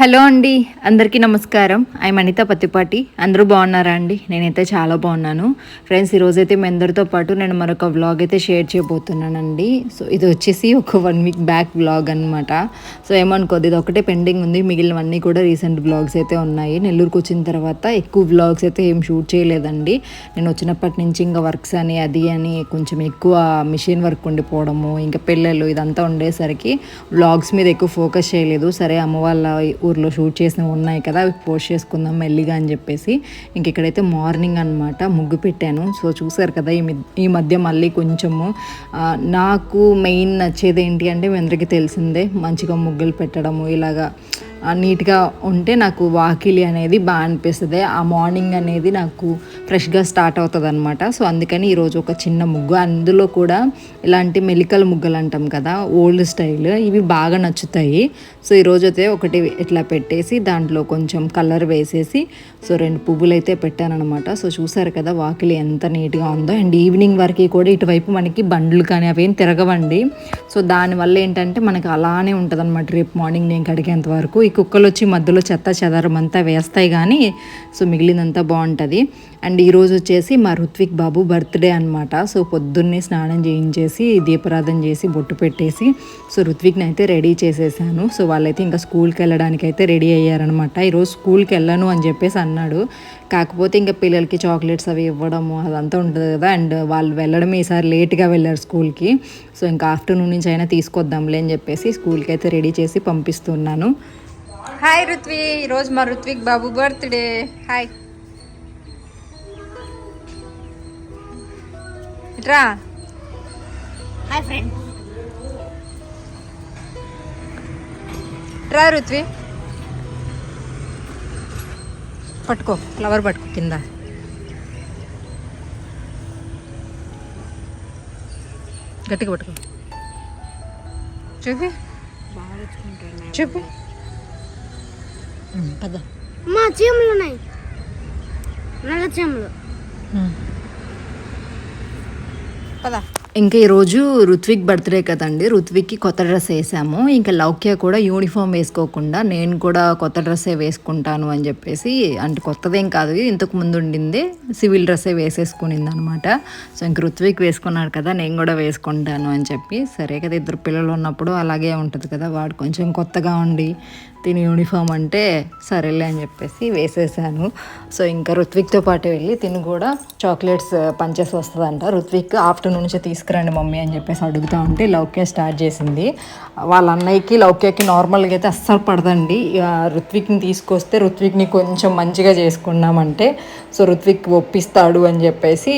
Hello అండి అందరికీ నమస్కారం. ఐ అనిత పత్తిపాటి. అందరూ బాగున్నారా అండి? నేనైతే చాలా బాగున్నాను. ఫ్రెండ్స్ ఈరోజైతే మీ అందరితో పాటు నేను మరొక వ్లాగ్ అయితే షేర్ చేయబోతున్నానండి. సో ఇది వచ్చేసి ఒక వన్ వీక్ బ్యాక్ వ్లాగ్ అనమాట సో ఏమనుకోదు ఇది ఒకటే పెండింగ్ ఉంది. మిగిలినవన్నీ కూడా రీసెంట్ వ్లాగ్స్ అయితే ఉన్నాయి. నెల్లూరుకు వచ్చిన తర్వాత ఎక్కువ వ్లాగ్స్ అయితే ఏం షూట్ చేయలేదండి. నేను వచ్చినప్పటి నుంచి ఇంకా వర్క్స్ అని అది అని కొంచెం ఎక్కువ మిషన్ వర్క్ ఉండిపోవడము ఇంకా పిల్లలు ఇదంతా ఉండేసరికి వ్లాగ్స్ మీద ఎక్కువ ఫోకస్ చేయలేదు. సరే అమ్మ వాళ్ళ ఊర్లో షూట్ చేసినవి ఉన్నాయి కదా అవి పోస్ట్ చేసుకుందాం మెల్లిగా అని చెప్పేసి. ఇంక ఇక్కడైతే మార్నింగ్ అనమాట ముగ్గు పెట్టాను. సో చూసారు కదా ఈ ఈ మధ్య మళ్ళీ కొంచెము నాకు మెయిన్ నచ్చేది ఏంటి అంటే మీ అందరికీ తెలిసిందే మంచిగా ముగ్గులు పెట్టడము ఇలాగా నీట్గా ఉంటే నాకు వాకిలి అనేది బాగా అనిపిస్తుంది. ఆ మార్నింగ్ అనేది నాకు ఫ్రెష్గా స్టార్ట్ అవుతుంది అనమాట సో అందుకని ఈరోజు ఒక చిన్న ముగ్గు. అందులో కూడా ఇలాంటి మెలికల ముగ్గులు అంటాం కదా ఓల్డ్ స్టైల్. ఇవి బాగా నచ్చుతాయి. సో ఈరోజు అయితే ఒకటి ఇట్లా పెట్టేసి దాంట్లో కొంచెం కలర్ వేసేసి సో రెండు పువ్వులు అయితే పెట్టానమాట సో చూసారు కదా వాకిలి ఎంత నీట్గా ఉందో. అండ్ ఈవినింగ్ వరకు కూడా ఇటువైపు మనకి బండ్లు కానీ అవేం తిరగవండి. సో దానివల్ల ఏంటంటే మనకి అలానే ఉంటుంది అనమాట రేపు మార్నింగ్ నేను కడిగేంత వరకు. ఈ కుక్కలు వచ్చి మధ్యలో చెత్త చెదారం అంతా వేస్తాయి కానీ సో మిగిలినంతా బాగుంటుంది అండ్ ఈరోజు వచ్చేసి మా రుత్విక్ బాబు బర్త్డే అనమాట సో పొద్దున్నే స్నానం చేయించేసి దీపారాధన చేసి బొట్టు పెట్టేసి సో రుత్విక్ని అయితే రెడీ చేసేసాను. సో వాళ్ళైతే ఇంకా స్కూల్కి వెళ్ళడానికి అయితే రెడీ అయ్యారనమాట ఈరోజు స్కూల్కి వెళ్ళను అని చెప్పేసి అన్నాడు. కాకపోతే ఇంకా పిల్లలకి చాక్లెట్స్ అవి ఇవ్వడము అదంతా ఉంటుంది కదా. అండ్ వాళ్ళు వెళ్ళడం ఈసారి లేట్గా వెళ్ళారు స్కూల్కి. సో ఇంకా ఆఫ్టర్నూన్ నుంచి అయినా తీసుకొద్దాంలే అని చెప్పేసి స్కూల్కి అయితే రెడీ చేసి పంపిస్తున్నాను. హాయ్ రుత్వి ఈరోజు మా రుత్విక్ బాబు బర్త్డే హాయ్ ఇట్రా. హాయ్ ఫ్రెండ్ రా రుత్వి పట్టుకో. ఫ్లవర్ పట్టుకో కింద. గట్టిగా పట్టుకో. చూపి. చూపి. పద. మా చీమలు ఉన్నాయి నల్ల చీమలు. పద. ఇంకా ఈరోజు రుత్విక్ బర్త్డే కదండి రుత్విక్కి కొత్త డ్రెస్ వేసాము. ఇంకా లౌక్య కూడా యూనిఫామ్ వేసుకోకుండా నేను కూడా కొత్త డ్రెస్సే వేసుకుంటాను అని చెప్పేసి అంటే కొత్తదేం కాదు ఇంతకు ముందు ఉండింది సివిల్ డ్రెస్సే వేసేసుకునింది అనమాట సో ఇంక రుత్విక్ వేసుకున్నాడు కదా నేను కూడా వేసుకుంటాను అని చెప్పి. సరే కదా ఇద్దరు పిల్లలు ఉన్నప్పుడు అలాగే ఉంటుంది కదా వాడు కొంచెం కొత్తగా ఉండి తిని యూనిఫామ్ అంటే సరేలే అని చెప్పేసి వేసేసాను. సో ఇంకా రుత్విక్తో పాటు వెళ్ళి తిని కూడా చాక్లెట్స్ పంచేసి వస్తుందంట. రుత్విక్ ఆఫ్టర్నూన్ నుంచి తీసుకురండి మమ్మీ అని చెప్పేసి అడుగుతా ఉంటే లౌక్య స్టార్ట్ చేసింది. వాళ్ళ అన్నయ్యకి లౌక్యకి నార్మల్గా అయితే అస్సలు పడదండి. ఋత్విక్ని తీసుకొస్తే ఋత్విక్ని కొంచెం మంచిగా చేసుకున్నామంటే సో ఋత్విక్ ఒప్పిస్తాడు అని చెప్పేసి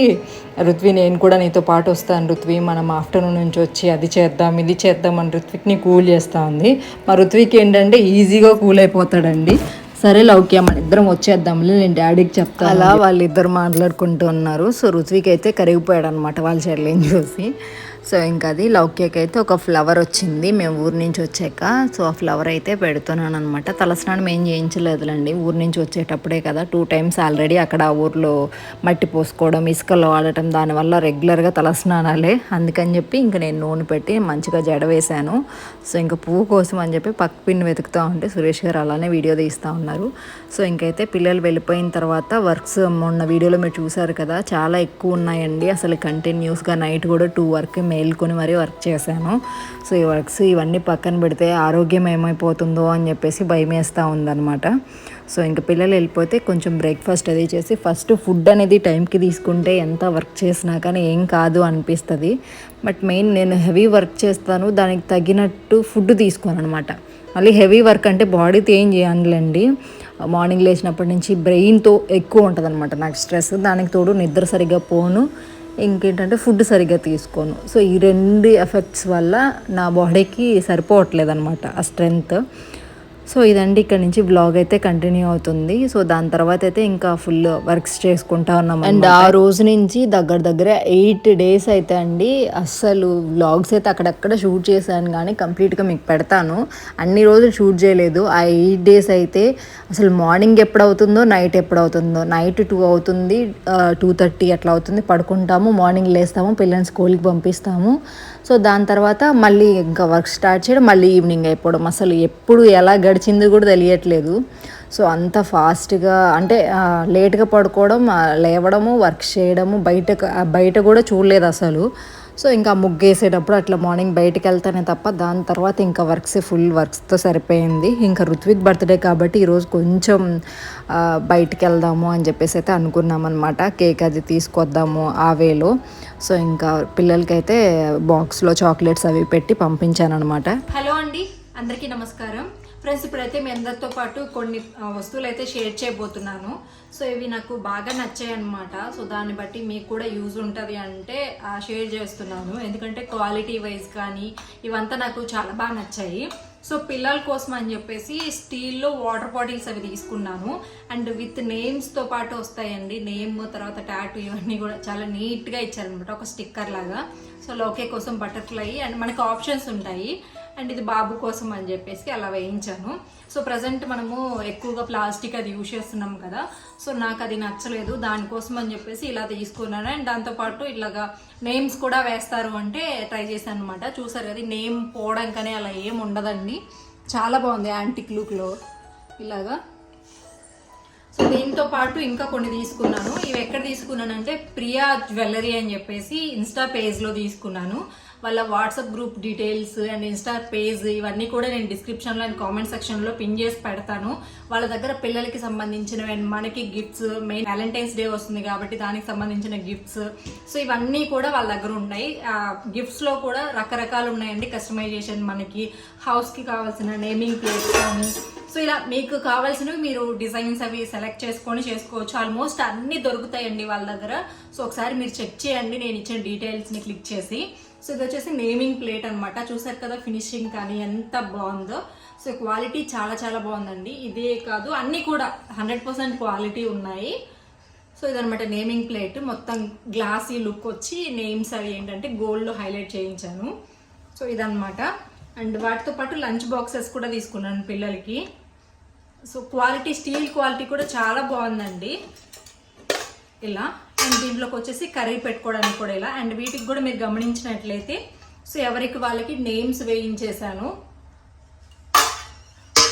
రుత్వి నేను కూడా నీతో పాటు వస్తాను రుత్వి మనం ఆఫ్టర్నూన్ నుంచి వచ్చి అది చేద్దాం ఇది చేద్దాం అని రుత్విక్ని కూల్ చేస్తూ ఉంది. మా రుత్విక్ ఏంటంటే ఈజీగా కూల్ అయిపోతాడండి. సరే లౌక్య మన ఇద్దరం వచ్చేద్దాంలే నేను డాడీకి చెప్తాను అలా వాళ్ళిద్దరు మాట్లాడుకుంటూ ఉన్నారు. సో రుత్విక్ అయితే కరిగిపోయాడు అనమాట వాళ్ళ చెల్లెని చూసి. సో ఇంకా అది లౌక్యకి అయితే ఒక ఫ్లవర్ వచ్చింది. మేము ఊరి నుంచి వచ్చాక సో ఆ ఫ్లవర్ అయితే పెడుతున్నాను అనమాట తలస్నానం ఏం చేయించలేదులేండి. ఊరి నుంచి వచ్చేటప్పుడే కదా టూ టైమ్స్ ఆల్రెడీ అక్కడ ఆ ఊర్లో మట్టి పోసుకోవడం ఇసుకలో ఆడటం దానివల్ల రెగ్యులర్గా తలస్నానాలే అందుకని చెప్పి ఇంకా నేను నూనె పెట్టి మంచిగా జడ వేశాను. సో ఇంకా పువ్వు కోసం అని చెప్పి పక్క పిన్ వెతుకుతూ ఉంటే సురేష్ గారు అలానే వీడియో తీస్తూ ఉన్నారు. సో ఇంకైతే పిల్లలు వెళ్ళిపోయిన తర్వాత వర్క్స్ మొన్న వీడియోలో మీరు చూసారు కదా చాలా ఎక్కువ ఉన్నాయండి. అసలు కంటిన్యూస్గా నైట్ కూడా టూ వరకు మేల్కొని మరీ వర్క్ చేశాను. సో ఈ వర్క్స్ ఇవన్నీ పక్కన పెడితే ఆరోగ్యం ఏమైపోతుందో అని చెప్పేసి భయం వేస్తూ ఉందన్నమాట. సో ఇంకా పిల్లలు వెళ్ళిపోతే కొంచెం బ్రేక్ఫాస్ట్ అది చేసి ఫస్ట్ ఫుడ్ అనేది టైంకి తీసుకుంటే ఎంత వర్క్ చేసినా కానీ ఏం కాదు అనిపిస్తుంది. బట్ మెయిన్ నేను హెవీ వర్క్ చేస్తాను దానికి తగినట్టు ఫుడ్ తీసుకోను అనమాట మళ్ళీ హెవీ వర్క్ అంటే బాడీతో ఏం చేయాలండి మార్నింగ్ లేచినప్పటి నుంచి బ్రెయిన్తో ఎక్కువ ఉంటుంది అనమాట నాకు స్ట్రెస్. దానికి తోడు నిద్ర సరిగ్గా పోను. ఇంకేంటంటే ఫుడ్ సరిగ్గా తీసుకోను. సో ఈ రెండు ఎఫెక్ట్స్ వల్ల నా బాడీకి సరిపోవట్లేదు అనమాట ఆ స్ట్రెంగ్త్ సో ఇదండి ఇక్కడ నుంచి బ్లాగ్ అయితే కంటిన్యూ అవుతుంది. సో దాని తర్వాత అయితే ఇంకా ఫుల్ వర్క్స్ చేసుకుంటా ఉన్నాం అండ్ ఆ రోజు నుంచి దగ్గర దగ్గర ఎయిట్ డేస్ అయితే అండి అస్సలు వ్లాగ్స్ అయితే అక్కడక్కడ షూట్ చేశాను కానీ కంప్లీట్గా మీకు పెడతాను. అన్ని రోజులు షూట్ చేయలేదు. ఆ ఎయిట్ డేస్ అయితే అసలు మార్నింగ్ ఎప్పుడు అవుతుందో నైట్ ఎప్పుడు అవుతుందో. నైట్ టూ అవుతుంది టూ థర్టీ అట్లా అవుతుంది. పడుకుంటాము మార్నింగ్ లేస్తాము పిల్లల్ని స్కూల్కి పంపిస్తాము. సో దాని తర్వాత మళ్ళీ ఇంకా వర్క్ స్టార్ట్ చేయడం మళ్ళీ ఈవినింగ్ అయిపోవడం. అసలు ఎప్పుడు ఎలా గడిచిందో కూడా తెలియట్లేదు. సో అంత ఫాస్ట్గా అంటే లేట్గా పడుకోవడం లేవడము వర్క్ చేయడము బయట బయట కూడా చూడలేదు అసలు. సో ఇంకా ముగ్గేసేటప్పుడు అట్లా మార్నింగ్ బయటకు వెళ్తానే తప్ప దాని తర్వాత ఇంకా వర్క్స్ ఫుల్ వర్క్స్తో సరిపోయింది. ఇంకా ఋత్విక్ బర్త్డే కాబట్టి ఈరోజు కొంచెం బయటకు వెళ్దాము అని చెప్పేసి అయితే అనుకున్నాం అనమాట కేక్ అది తీసుకొద్దాము ఆ వేలో. సో ఇంకా పిల్లలకైతే బాక్స్లో చాక్లెట్స్ అవి పెట్టి పంపించాను అనమాట హలో అండి అందరికీ నమస్కారం. ఫ్రెండ్స్ ఇప్పుడైతే మీ అందరితో పాటు కొన్ని వస్తువులు అయితే షేర్ చేయబోతున్నాను. సో ఇవి నాకు బాగా నచ్చాయి అనమాట సో దాన్ని బట్టి మీకు కూడా యూజ్ ఉంటుంది అంటే షేర్ చేస్తున్నాను. ఎందుకంటే క్వాలిటీ వైజ్ కానీ ఇవంతా నాకు చాలా బాగా నచ్చాయి. సో పిల్లల కోసం అని చెప్పేసి స్టీల్లో వాటర్ బాటిల్స్ అవి తీసుకున్నాను అండ్ విత్ నేమ్స్తో పాటు వస్తాయండి. నేమ్ తర్వాత టాటూ ఇవన్నీ కూడా చాలా నీట్గా ఇచ్చారనమాట ఒక స్టిక్కర్ లాగా. సో లోకే కోసం బటర్ఫ్లై అండ్ మనకు ఆప్షన్స్ ఉంటాయి. అండ్ ఇది బాబు కోసం అని చెప్పేసి అలా వేయించాను. సో ప్రజెంట్ మనము ఎక్కువగా ప్లాస్టిక్ అది యూజ్ చేస్తున్నాం కదా. సో నాకు అది నచ్చలేదు. దానికోసం అని చెప్పేసి ఇలా తీసుకున్నాను. అండ్ దాంతోపాటు ఇలాగా నేమ్స్ కూడా వేస్తారు అంటే ట్రై చేశాను అనమాట చూసారు కదా నేమ్ పోవడానికనే అలా ఏం ఉండదండి. చాలా బాగుంది యాంటిక్ లుక్లో. ఇలాగా. సో దీంతో పాటు ఇంకా కొన్ని తీసుకున్నాను. ఇవి ఎక్కడ తీసుకున్నానంటే ప్రియా జ్యువెలరీ అని చెప్పేసి ఇన్స్టా పేజ్లో తీసుకున్నాను. వాళ్ళ WhatsApp group details and insta page ఇవన్నీ కూడా నేను డిస్క్రిప్షన్లో అండ్ కామెంట్ సెక్షన్లో పిన్ చేసి పెడతాను. వాళ్ళ దగ్గర పిల్లలకి సంబంధించినవి అండ్ మనకి గిఫ్ట్స్ మెయిన్ వ్యాలంటైన్స్ డే వస్తుంది కాబట్టి దానికి సంబంధించిన గిఫ్ట్స్ సో ఇవన్నీ కూడా వాళ్ళ దగ్గర ఉన్నాయి. గిఫ్ట్స్లో కూడా రకరకాలు ఉన్నాయండి. కస్టమైజేషన్ మనకి హౌస్కి కావాల్సిన నేమింగ్ ప్లేస్ కానీ. సో ఇలా మీకు కావాల్సినవి మీరు డిజైన్స్ అవి సెలెక్ట్ చేసుకొని చేసుకోవచ్చు. ఆల్మోస్ట్ అన్ని దొరుకుతాయండి వాళ్ళ దగ్గర. సో ఒకసారి మీరు చెక్ చేయండి. నేను ఇచ్చిన డీటెయిల్స్ని క్లిక్ చేసి. సో ఇది వచ్చేసి నేమింగ్ ప్లేట్ అనమాట చూసారు కదా ఫినిషింగ్ కానీ ఎంత బాగుందో. సో క్వాలిటీ చాలా చాలా బాగుందండి. ఇదే కాదు అన్నీ కూడా హండ్రెడ్ పర్సెంట్ క్వాలిటీ ఉన్నాయి. సో ఇదనమాట నేమింగ్ ప్లేట్ మొత్తం గ్లాసీ లుక్ వచ్చి నేమ్స్ అవి ఏంటంటే గోల్డ్లో హైలైట్ చేయించాను. సో ఇదనమాట అండ్ వాటితో పాటు లంచ్ బాక్సెస్ కూడా తీసుకున్నాను పిల్లలకి. సో క్వాలిటీ స్టీల్ క్వాలిటీ కూడా చాలా బాగుందండి. ఇలా. అండ్ దీంట్లోకి వచ్చేసి కర్రీ పెట్టుకోవడానికి కూడా ఇలా. అండ్ వీటికి కూడా మీరు గమనించినట్లయితే సో ఎవరికి వాళ్ళకి నేమ్స్ వేయించేశాను.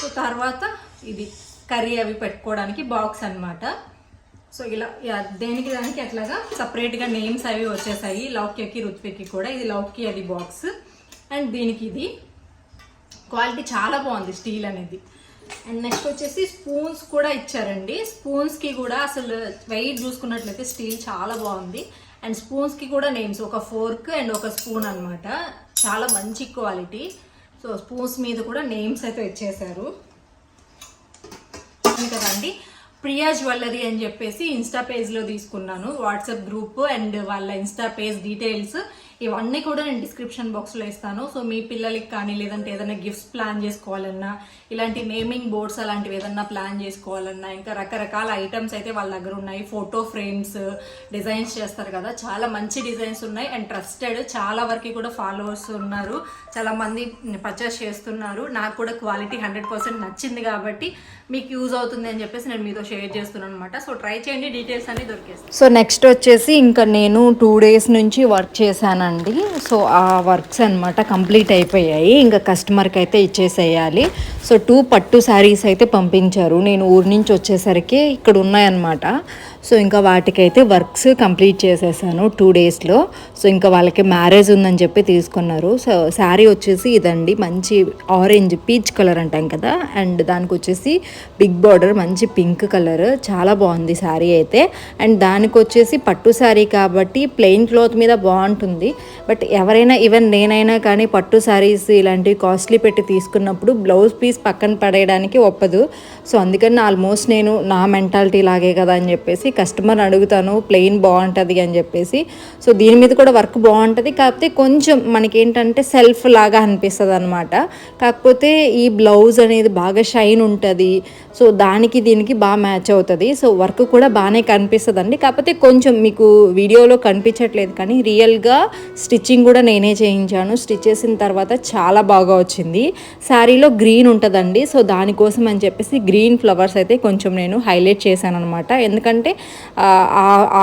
సో తర్వాత ఇది కర్రీ అవి పెట్టుకోవడానికి బాక్స్ అనమాట సో ఇలా యా- దేనికి దానికి అట్లాగా సపరేట్గా నేమ్స్ అవి వచ్చేసాయి. లౌక్యకి రుత్వికి కూడా. ఇది లౌక్య అది బాక్స్. అండ్ దీనికి ఇది. క్వాలిటీ చాలా బాగుంది స్టీల్ అనేది. అండ్ నెక్స్ట్ వచ్చేసి స్పూన్స్ కూడా ఇచ్చారండి. స్పూన్స్కి కూడా అసలు వెయిట్ చూసుకున్నట్లయితే స్టీల్ చాలా బాగుంది. అండ్ స్పూన్స్కి కూడా నేమ్స్ ఒక ఫోర్క్ అండ్ ఒక స్పూన్ అన్నమాట. చాలా మంచి క్వాలిటీ సో స్పూన్స్ మీద కూడా నేమ్స్ అయితే ఇచ్చేశారు కదండి ప్రియా జ్యువెలరీ అని చెప్పేసి ఇన్స్టా పేజ్లో తీసుకున్నాను. వాట్సాప్ గ్రూప్ అండ్ వాళ్ళ ఇన్స్టా పేజ్ డీటెయిల్స్ ఇవన్నీ కూడా నేను డిస్క్రిప్షన్ బాక్స్లో ఇస్తాను. సో మీ పిల్లలకి కానీ లేదంటే ఏదైనా గిఫ్ట్స్ ప్లాన్ చేసుకోవాలన్నా ఇలాంటి నేమింగ్ బోర్డ్స్ అలాంటివి ఏదన్నా ప్లాన్ చేసుకోవాలన్నా ఇంకా రకరకాల ఐటమ్స్ అయితే వాళ్ళ దగ్గర ఉన్నాయి. ఫోటో ఫ్రేమ్స్ డిజైన్స్ చేస్తారు కదా. చాలా మంచి డిజైన్స్ ఉన్నాయి. అండ్ ట్రస్టెడ్ చాలా వరకు కూడా ఫాలోవర్స్ ఉన్నారు. చాలా మంది పర్చేస్ చేస్తున్నారు. నాకు కూడా క్వాలిటీ హండ్రెడ్ పర్సెంట్ నచ్చింది కాబట్టి మీకు యూజ్ అవుతుంది అని చెప్పేసి నేను మీతో షేర్ చేస్తున్నాను అనమాట సో ట్రై చేయండి. డీటెయిల్స్ అన్ని దొరికేస్తాయి. సో నెక్స్ట్ వచ్చేసి ఇంకా నేను టూ డేస్ నుంచి వర్క్ చేశాను అండి. సో ఆ వర్క్స్ అనమాట కంప్లీట్ అయిపోయాయి. ఇంకా కస్టమర్కి అయితే ఇచ్చేసేయాలి. సో టూ పట్టు శారీస్ అయితే పంపించారు. నేను ఊరి నుంచి వచ్చేసరికి ఇక్కడ ఉన్నాయన్నమాట. సో ఇంకా వాటికైతే వర్క్స్ కంప్లీట్ చేసేసాను టూ డేస్లో. సో ఇంకా వాళ్ళకి మ్యారేజ్ ఉందని చెప్పి తీసుకున్నారు. సో శారీ వచ్చేసి ఇదండి. మంచి ఆరెంజ్ పీచ్ కలర్ అంటాం కదా. అండ్ దానికి వచ్చేసి బిగ్ బార్డర్ మంచి పింక్ కలర్. చాలా బాగుంది శారీ అయితే. అండ్ దానికి వచ్చేసి పట్టు శారీ కాబట్టి ప్లెయిన్ క్లాత్ మీద బాగుంటుంది. బట్ ఎవరైనా ఈవెన్ నేనైనా కానీ పట్టు శారీస్ ఇలాంటివి కాస్ట్లీ పెట్టి తీసుకున్నప్పుడు బ్లౌజ్ పీస్ పక్కన పడేయడానికి ఒప్పదు. సో అందుకని ఆల్మోస్ట్ నేను నా మెంటాలిటీ లాగే కదా అని చెప్పేసి కస్టమర్ అడుగుతాను ప్లెయిన్ బాగుంటుంది అని చెప్పేసి. సో దీని మీద కూడా వర్క్ బాగుంటుంది. కాకపోతే కొంచెం మనకేంటంటే సెల్ఫ్ లాగా అనిపిస్తుంది అనమాట కాకపోతే ఈ బ్లౌజ్ అనేది బాగా షైన్ ఉంటుంది. సో దానికి దీనికి బాగా మ్యాచ్ అవుతుంది. సో వర్క్ కూడా బాగానే కనిపిస్తుంది అండి కాకపోతే కొంచెం మీకు వీడియోలో కనిపించట్లేదు కానీ రియల్గా స్టిచ్చింగ్ కూడా నేనే చేయించాను. స్టిచ్ చేసిన తర్వాత చాలా బాగా వచ్చింది. శారీలో గ్రీన్ ఉంటుందండి. సో దానికోసం అని చెప్పేసి గ్రీన్ ఫ్లవర్స్ అయితే కొంచెం నేను హైలైట్ చేశాను అనమాట ఎందుకంటే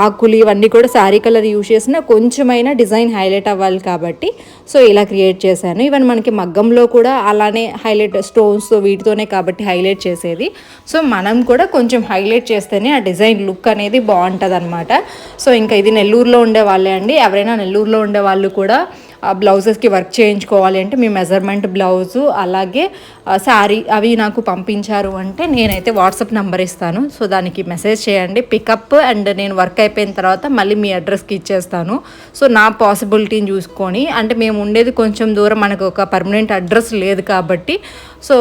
ఆకులు ఇవన్నీ కూడా శారీ కలర్ యూజ్ చేసిన కొంచెమైనా డిజైన్ హైలైట్ అవ్వాలి కాబట్టి సో ఇలా క్రియేట్ చేశాను. ఈవెన్ మనకి మగ్గంలో కూడా అలానే హైలైట్ స్టోన్స్ వీటితోనే కాబట్టి హైలైట్ చేసేది. సో మనం కూడా కొంచెం హైలైట్ చేస్తేనే ఆ డిజైన్ లుక్ అనేది బాగుంటుంది అనమాట సో ఇంకా ఇది నెల్లూరులో ఉండే వాళ్ళే అండి. ఎవరైనా నెల్లూరులో ఉండే వాళ్ళు కూడా బ్లౌజెస్కి వర్క్ చేయించుకోవాలి అంటే మీ మెజర్మెంట్ బ్లౌజు అలాగే శారీ అవి నాకు పంపించారు అంటే నేనైతే వాట్సాప్ నెంబర్ ఇస్తాను. సో దానికి మెసేజ్ చేయండి. పికప్ అండ్ నేను వర్క్ అయిపోయిన తర్వాత మళ్ళీ మీ అడ్రస్కి ఇచ్చేస్తాను. సో నా పాసిబిలిటీని చూసుకొని అంటే మేము ఉండేది కొంచెం దూరం మనకు ఒక పర్మనెంట్ అడ్రస్ లేదు కాబట్టి సో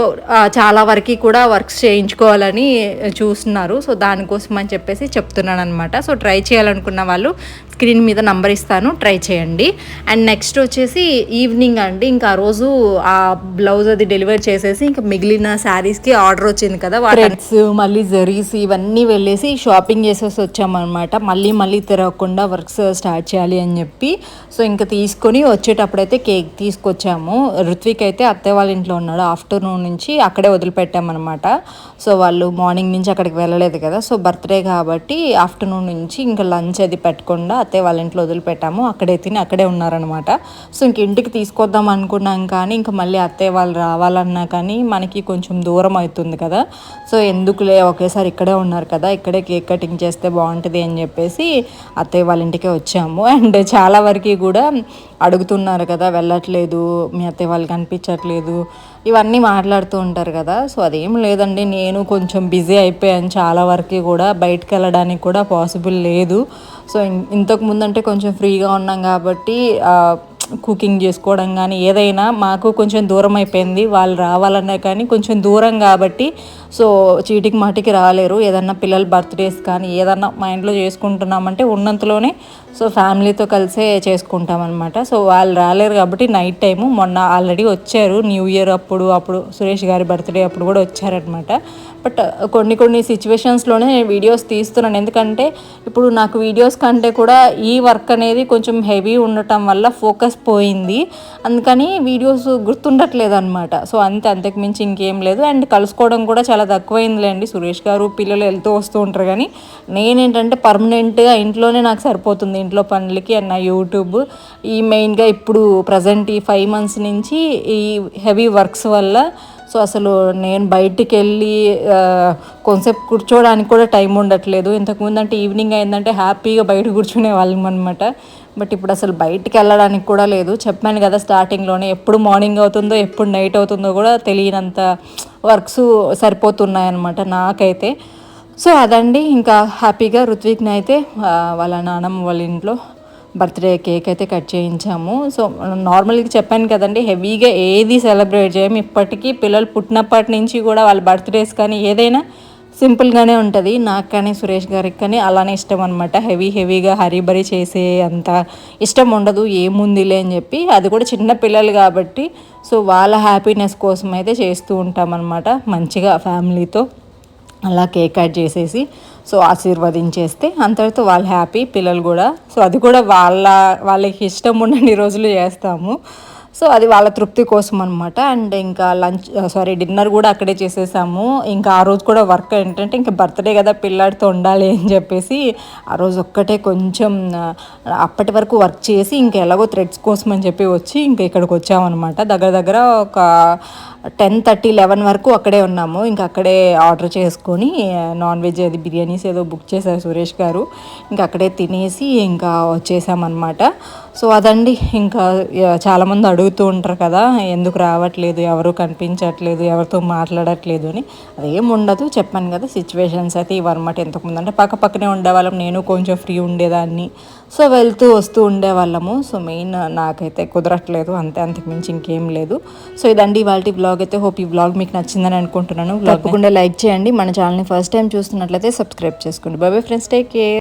చాలా వరకు కూడా వర్క్స్ చేయించుకోవాలని చూస్తున్నారు. సో దానికోసం అని చెప్పేసి చెప్తున్నాను అనమాట సో ట్రై చేయాలనుకున్న వాళ్ళు స్క్రీన్ మీద నంబర్ ఇస్తాను ట్రై చేయండి. అండ్ నెక్స్ట్ వచ్చేసి ఈవినింగ్ అండి ఇంకా ఆ రోజు ఆ బ్లౌజ్ అది డెలివర్ చేసేసి ఇంకా మిగిలిన శారీస్కి ఆర్డర్ వచ్చింది కదా థ్రెడ్స్ మళ్ళీ జరీస్ ఇవన్నీ వెళ్ళేసి షాపింగ్ చేసేసి వచ్చామన్నమాట. మళ్ళీ మళ్ళీ తిరగకుండా వర్క్స్ స్టార్ట్ చేయాలి అని చెప్పి. సో ఇంకా తీసుకొని వచ్చేటప్పుడైతే కేక్ తీసుకొచ్చాము. ఋత్విక్ అయితే అత్తయ్య వాళ్ళ ఇంట్లో ఉన్నాడు. ఆఫ్టర్నూన్ నుంచి అక్కడే వదిలిపెట్టామన్నమాట. సో వాళ్ళు మార్నింగ్ నుంచి అక్కడికి వెళ్ళలేదు కదా. సో బర్త్డే కాబట్టి ఆఫ్టర్నూన్ నుంచి ఇంకా లంచ్ అది పెట్టకుండా అత్తే వాళ్ళ ఇంట్లో వదిలిపెట్టాము. అక్కడే తిని అక్కడే ఉన్నారనమాట సో ఇంక ఇంటికి తీసుకొద్దాం అనుకున్నాం కానీ ఇంకా మళ్ళీ అత్తయ్య వాళ్ళు రావాలన్నా కానీ మనకి కొంచెం దూరం అవుతుంది కదా. సో ఎందుకులే ఒకేసారి ఇక్కడే ఉన్నారు కదా. ఇక్కడే కేక్ కటింగ్ చేస్తే బాగుంటుంది అని చెప్పేసి అత్తయ్య వాళ్ళ ఇంటికే వచ్చాము. అండ్ చాలా వరకు కూడా అడుగుతున్నారు కదా వెళ్ళట్లేదు. మీ అత్తయ్య వాళ్ళు కనిపించట్లేదు ఇవన్నీ మాట్లాడుతూ ఉంటారు కదా. సో అదేం లేదండి. నేను కొంచెం బిజీ అయిపోయాను. చాలా వరకు కూడా బయటకు వెళ్ళడానికి కూడా పాసిబుల్ లేదు. సో ఇన్- ఇంతకు ముందంటే కొంచెం ఫ్రీగా ఉన్నాం కాబట్టి కుకింగ్ చేసుకోవడం కానీ ఏదైనా మాకు కొంచెం దూరం అయిపోయింది. వాళ్ళు రావాలన్నా కానీ కొంచెం దూరం కాబట్టి సో చీటికి మాటికి రాలేరు. ఏదన్నా పిల్లల బర్త్డేస్ కానీ ఏదన్నా మా ఇంట్లో చేసుకుంటున్నామంటే ఉన్నంతలోనే సో ఫ్యామిలీతో కలిసే చేసుకుంటాం అనమాట సో వాళ్ళు రాలేరు కాబట్టి నైట్ టైము మొన్న ఆల్రెడీ వచ్చారు. న్యూ ఇయర్ అప్పుడు అప్పుడు సురేష్ గారి బర్త్డే అప్పుడు కూడా వచ్చారనమాట బట్ కొన్ని కొన్ని సిచ్యువేషన్స్లోనే నేను వీడియోస్ తీస్తున్నాను. ఎందుకంటే ఇప్పుడు నాకు వీడియోస్ కంటే కూడా ఈ వర్క్ అనేది కొంచెం హెవీ ఉండటం వల్ల ఫోకస్ పోయింది. అందుకని వీడియోస్ గుర్తుండట్లేదు అనమాట సో అంతే అంతకు మించి ఇంకేం లేదు. అండ్ కలుసుకోవడం కూడా చాలా తక్కువైందిలేండి. సురేష్ గారు పిల్లలు వెళ్తూ వస్తూ ఉంటారు కానీ నేనేంటంటే పర్మనెంట్గా ఇంట్లోనే నాకు సరిపోతుంది. ఇంట్లో పనులకి అండ్ నా యూట్యూబ్ ఈ మెయిన్గా ఇప్పుడు ప్రజెంట్ ఈ ఫైవ్ మంత్స్ నుంచి ఈ హెవీ వర్క్స్ వల్ల సో అసలు నేను బయటికి వెళ్ళి కొంతసేపు కూర్చోవడానికి కూడా టైం ఉండట్లేదు. ఇంతకుముందు అంటే ఈవినింగ్ అయిందంటే హ్యాపీగా బయట కూర్చునే వాళ్ళం అనమాట బట్ ఇప్పుడు అసలు బయటికి వెళ్ళడానికి కూడా లేదు. చెప్పాను కదా స్టార్టింగ్లోనే ఎప్పుడు మార్నింగ్ అవుతుందో ఎప్పుడు నైట్ అవుతుందో కూడా తెలియనంత వర్క్స్ సరిపోతున్నాయి అనమాట నాకైతే. సో అదండి ఇంకా హ్యాపీగా ఋత్విక్ని అయితే వాళ్ళ నానమ్మ వాళ్ళ ఇంట్లో బర్త్డే కేక్ అయితే కట్ చేయించాము. సో నార్మల్గా చెప్పాను కదండి హెవీగా ఏది సెలబ్రేట్ చేయము. ఇప్పటికీ పిల్లలు పుట్టినప్పటి నుంచి కూడా వాళ్ళ బర్త్డేస్ కానీ ఏదైనా సింపుల్గానే ఉంటుంది. నాకు కానీ సురేష్ గారికి కానీ అలానే ఇష్టం అనమాట హెవీ హెవీగా హరీబరీ చేసే అంత ఇష్టం ఉండదు ఏముందిలే అని చెప్పి. అది కూడా చిన్న పిల్లలు కాబట్టి సో వాళ్ళ హ్యాపీనెస్ కోసం అయితే చేస్తూ ఉంటామన్నమాట మంచిగా ఫ్యామిలీతో. అలా కేక్ కట్ చేసేసి సో ఆశీర్వదించేస్తే అంతటితో వాళ్ళు హ్యాపీ పిల్లలు కూడా. సో అది కూడా వాళ్ళ వాళ్ళకి ఇష్టం ఉన్నన్ని రోజులు చేస్తాము. సో అది వాళ్ళ తృప్తి కోసం అనమాట అండ్ ఇంకా లంచ్ సారీ డిన్నర్ కూడా అక్కడే చేసేసాము. ఇంకా ఆ రోజు కూడా వర్క్ ఏంటంటే ఇంకా బర్త్డే కదా పిల్లాడితో ఉండాలి అని చెప్పేసి ఆ రోజు ఒక్కటే కొంచెం అప్పటి వరకు వర్క్ చేసి ఇంకా ఎలాగో థ్రెడ్స్ కోసం అని చెప్పి వచ్చి ఇంకా ఇక్కడికి వచ్చామన్నమాట. దగ్గర దగ్గర ఒక టెన్ థర్టీ లెవెన్ వరకు అక్కడే ఉన్నాము. ఇంకా అక్కడే ఆర్డర్ చేసుకొని నాన్ వెజ్ అది బిర్యానీస్ ఏదో బుక్ చేశారు సురేష్ గారు. ఇంకా అక్కడే తినేసి ఇంకా వచ్చేసామన్నమాట. సో అదండి ఇంకా చాలామంది అడుగుతూ ఉంటారు కదా ఎందుకు రావట్లేదు ఎవరు కనిపించట్లేదు ఎవరితో మాట్లాడట్లేదు అని. అదేం ఉండదు చెప్పాను కదా సిచ్యువేషన్స్ అయితే ఇవన్నమాట ఎంతకుముందు అంటే పక్క పక్కనే ఉండేవాళ్ళం నేను కొంచెం ఫ్రీ ఉండేదాన్ని. సో వెళ్తూ వస్తూ ఉండేవాళ్ళము. సో మెయిన్ నాకైతే కుదరట్లేదు అంతే అంతకు మించి ఇంకేం లేదు. సో ఇదండి ఇవాళ బ్లాగ్ అయితే. హోప్ ఈ బ్లాగ్ మీకు నచ్చిందని అనుకుంటున్నాను. తప్పకుండా లైక్ చేయండి. మన ఛానల్ని ఫస్ట్ టైం చూస్తున్నట్లయితే సబ్స్క్రైబ్ చేసుకోండి. Bye friends take care